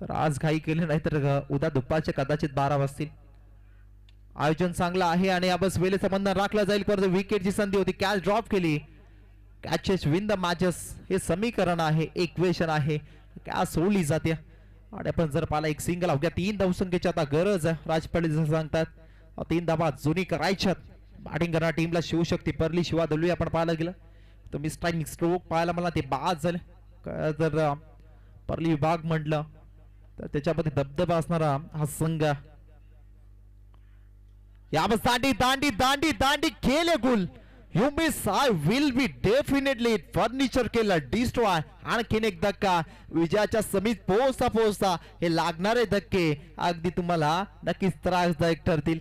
तर आज घाई केली नाही तर उद्या दुपारचे कदाचित बारा वाजतील आयोजन चांगलं आहे आणि याबस वेळेचं बंधन राखलं जाईल. परंतु विकेटची संधी होती. कॅच ड्रॉप केली. कॅचेस विन द मॅचेस हे समीकरण आहे. इक्वेशन आहे. कॅच सोडली जाते. आणि आपण जर पाहिला एक सिंगल अवघ्या तीन धावसंख्येची आता गरज आहे. राजपाडी जसं सांगतात तीन धाबा जुनी करायच्यात. बॅटिंग करणार टीमला शिवशक्ती परली शिवा दलवी आपण पाहायला गेलं. तुम्ही स्ट्राईक स्ट्रोक पाहायला मला ते बाद झाले. तर जर परली विभाग म्हटलं. तर त्याच्यामध्ये दबदबा असणारा हा संघ. यावर दांडी दांडी दांडी दांडी केले गुल. You miss I will be definitely furniture केलं डिस्ट्रॉय आणखीन एक धक्का. विजयाच्या समीत पोहोचता पोहोचता हे लागणारे धक्के. अगदी तुम्हाला नक्कीच त्रासदायक ठरतील.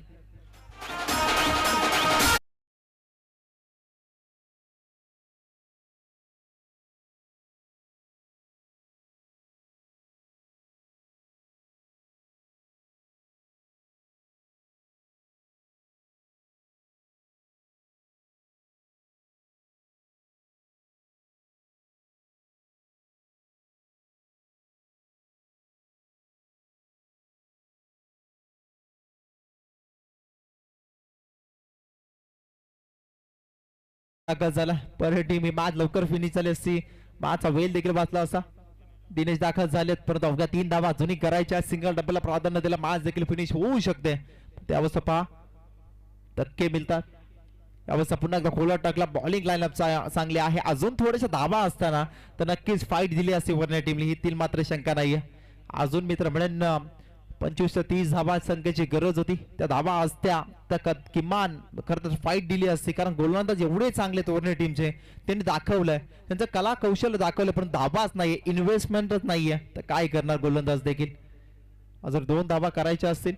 झाला. पर टीम ही मॅच लवकर फिनिश झाली असती. मॅचचा वेल देखील वाचला असा दिनेश दाखल झालेत. परंतु अवघ्या तीन धावा अजूनही करायच्या. सिंगल डब्याला प्राधान्य दिला. मॅच देखील फिनिश होऊ शकते. त्यावस्था पहा. धक्के मिळतात. यावस्था पुन्हा एकदा खोला टाकला. बॉलिंग लाईनअप चांगली आहे. अजून थोड्याशा धावा असताना तर नक्कीच फाईट दिली असते वरण्या टीमने ही तीन मात्र शंका नाहीये. अजून मित्र म्हणेन पंचवीस ते तीस धाबा संख्येची गरज होती. त्या धाबा असत्या. त्या क- किमान खरं तर फाईट दिली असती. कारण गोलंदाज एवढे चांगले तोरणे टीमचे त्यांनी दाखवलंय. त्यांचं कला कौशल्य दाखवलं पण धाबाच नाहीये. इन्व्हेस्टमेंटच नाहीये. तर काय करणार गोलंदाज देखील? जर दोन धाबा करायच्या असतील.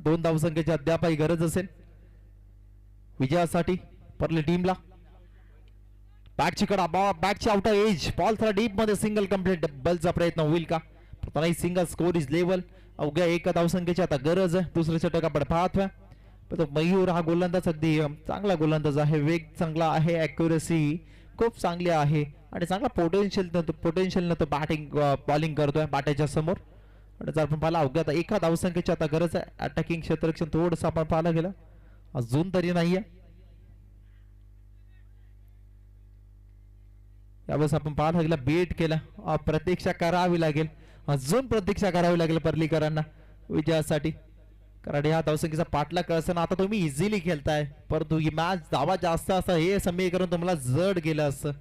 दोन धावसंख्येची अद्यापही गरज असेल. विजयासाठी परली टीमला बॅटची कडा बॅटची आउट एज बॉल थोडा डीपमध्ये सिंगल कंप्लीट डब्बलचा प्रयत्न होईल का? नाही सिंगल स्कोर इज लेवल अवघ्या एका धावसंख्येची आता गरज आहे दुसऱ्या षटक आपण पाहतोय पण तो मयूर हा गोलंदाज अगदी चांगला गोलंदाज आहे वेग चांगला आहे अॅक्युरेसी खूप चांगली आहे आणि चांगला पोटेन्शियल पोटेन्शियल तो बॅटिंग बॉलिंग करतोय बाट्याच्या समोर. आणि जर आपण पाहिला अवघ्या आता एका धावसंख्येची आता गरज आहे. अटॅकिंग क्षेत्ररक्षण थोडंसं आपण पाहायला गेलं. अजून तरी नाहीये. यावेळेस आपण पाहायला गेला बेट केला. प्रतीक्षा करावी लागेल. अजून प्रतीक्षा करावी लागेल पर्लीकरांना विजयासाठी. कारण ह्या धावसंख्येचा पाठला असताना आता तुम्ही इझिली खेळताय. परंतु ही मॅच धावा जास्त असा हे समीकरण तुम्हाला जड गेलं असतं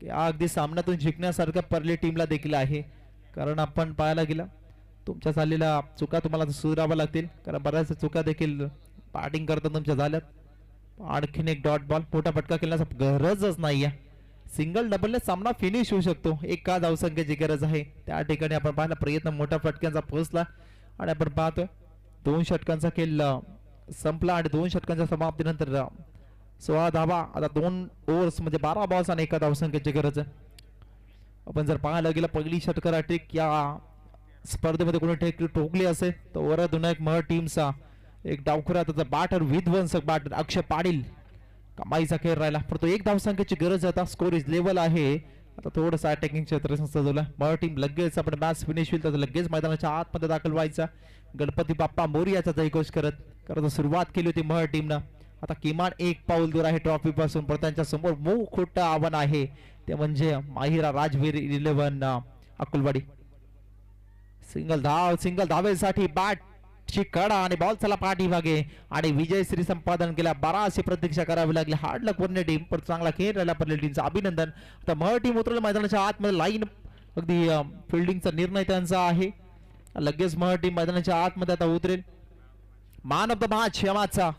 की अगदी सामन्यातून जिंकण्यासारखं परली टीमला देखील आहे. कारण आपण पाहायला गेला तुमच्या झालेल्या चुका तुम्हाला सुधाराव्या लागतील. कारण बऱ्याच चुका देखील बॅटिंग करताना तुमच्या झाल्यात. आणखीन एक डॉट बॉल मोठा फटका खेळण्याचा गरजच नाही आहे सिंगल डबलने सामना फिनिश होऊ शकतो. एका धावसंख्येची गरज आहे. त्या ठिकाणी आपण पाहिला प्रयत्न मोठ्या फटक्यांचा पोहोचला. आणि आपण पाहतोय दोन षटकांचा खेळ संपला आणि दोन षटकांच्या समाप्तीनंतर सोळा धावा. आता दोन ओव्हर्स म्हणजे बारा बॉल्स आणि एका धावसंख्येची गरज आहे. आपण जर पाहायला गेलं पहिली षटकार ट्रिक या स्पर्धेमध्ये कोणी टेक ठोकली असेल तर वरद एक मह टीमचा एक डावखुरा त्याचा बॅटर विध्वंसक बॅटर अक्षय पाटील कमाईचा खेळ राहिला. परंतु एक धावसंख्येची गरज आता स्कोर इज लेवल आहे. आता थोडंसं अटॅकिंग क्षेत्र सजवलं मह टीम लगेच आपण मॅच फिनिश होईल तर लगेच मैदानाच्या आतमध्ये दाखल व्हायचा. गणपती बाप्पा मोर्याचा जयघोष करत करत सुरुवात केली होती मह टीमनं आता किमान एक पाऊल दूर आहे ट्रॉफी पासून पण त्यांच्यासमोर मऊ खोटं आव्हान आहे. ते म्हणजे माहिरा राजवीर इलेव्हन अकुलवाडी. सिंगल धाव सिंगल धावेसाठी बॅट ची कडा आणि बॉल चला पाठीमागे. आणि विजयश्री संपादन केला. बराचशी प्रतीक्षा करावी लागली. हार्ड लक वरने टीम. पण चांगला खेळ राहिला पडले टीमचं अभिनंदन. आता मह टीम उतरलं मैदानाच्या आतमध्ये लाईन अगदी फिल्डिंगचा निर्णय त्यांचा आहे. लगेच मह टीम मैदानाच्या आतमध्ये आता उतरेल. मान ऑफ द मॅच यमाचा.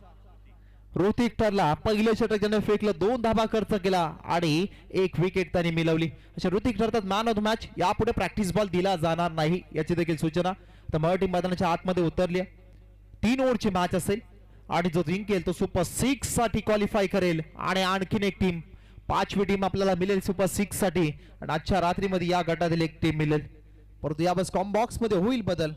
ऋतिक ठरला. पहिलं षटक ज्याने फेकलं दोन धाबा खर्च केला आणि एक विकेट त्यांनी मिळवली. अशा ऋतिक ठरतात मॅन ऑफ द मॅच यापुढे प्रॅक्टिस बॉल दिला जाणार नाही याची देखील सूचना. तर मराठी मैदानाच्या आतमध्ये उतरली तीन ओव्हरची मॅच असेल. आणि जो जिंकेल तो सुपर सिक्ससाठी क्वालिफाय करेल. आणि आणखीन एक टीम पाचवी टीम आपल्याला मिळेल सुपर सिक्ससाठी. आणि आजच्या रात्रीमध्ये या गटातील एक टीम मिळेल. परंतु यावेळेस कॉम बॉक्समध्ये होईल बदल.